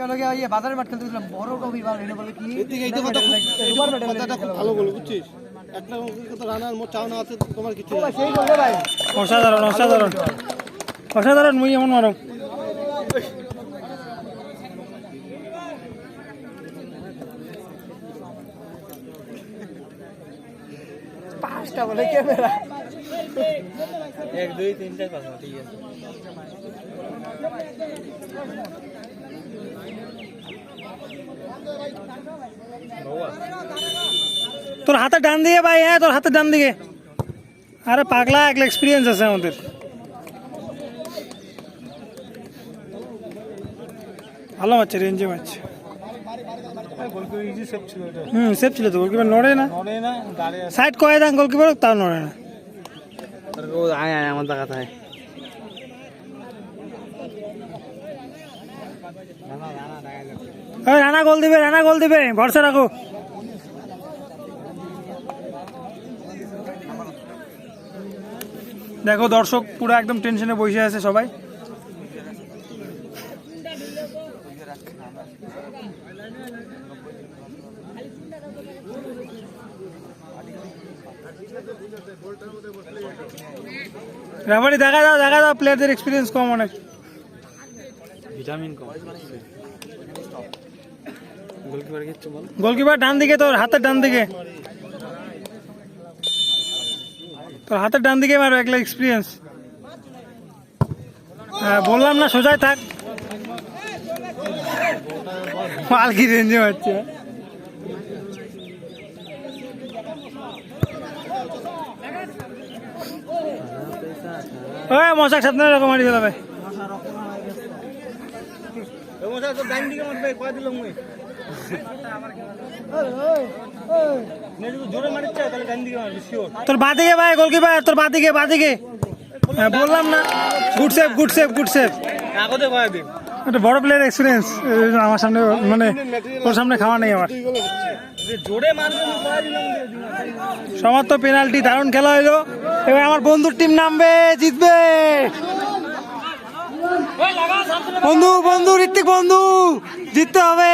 গেল গিয়ে বাজারে মাঠ খেলতে গেছিলাম বড় কবি এটা বলে কি? কথা কথাটা খুব ভালো বলে বুঝছিস? একটা কথা রানার মোট চাওনা আছে তোমার কিছু নেই। সেই বলে ভাই। অসাধারণ অসাধারণ। অসাধারণ মুই এমন মারো পাঁচটা বলে ক্যামেরা। এক দুই তিন চার পাঁচ ঠিক আছে। তোর হাতে ডান দিকে ভাই হ্যাঁ তোর হাতে ডান দিকে। আরে পাগলা একটা এক্সপিরিয়েন্স আছে আমাদের। ভালো মারছে রেঞ্জে মারছে হুম সেফ ছিল তো গোলকিপার নড়ে না। সাইড কয়ে দেন গোলকিপার তাও নড়ে না। আয় আয় আমার দেখা থাকে ওই রানা গোল দিবে, রানা গোল দিবে, ভরসা রাখো। দেখো, দর্শক পুরো একদম টেনশনে বসে আছে সবাই। রেফারি দেখা দাও দেখা দাও প্লেয়ারদের এক্সপিরিয়েন্স কম অনেক। ভিটামিন কম। গোলকিপার কিচ্ছু বল? গোলকিপার ডান দিকে তোর হাতের ডান দিকে। তোর হাতের ডান দিকে মারো একলা এক্সপিরিয়েন্স হ্যাঁ বললাম না সোজাই থাক। মাল কি রেঞ্জে মারছে? ওই মশাক সাথে রকম মারি ফেলাবে তোর বাদিকে ভাই গোলকিপার তোর বাদিকে বাদিকে। হ্যাঁ বললাম না। Good save good save good save একটা বড় প্লেয়ার এক্সপিরিয়েন্স আমার সামনে মানে তোর সামনে খাওয়া নেই আমার। সমাপ্ত পেনাল্টি দারুণ খেলা হইল। এবার আমার বন্ধুর টিম নামবে জিতবে। বন্ধু বন্ধু ঋত্বিক বন্ধু জিততে হবে।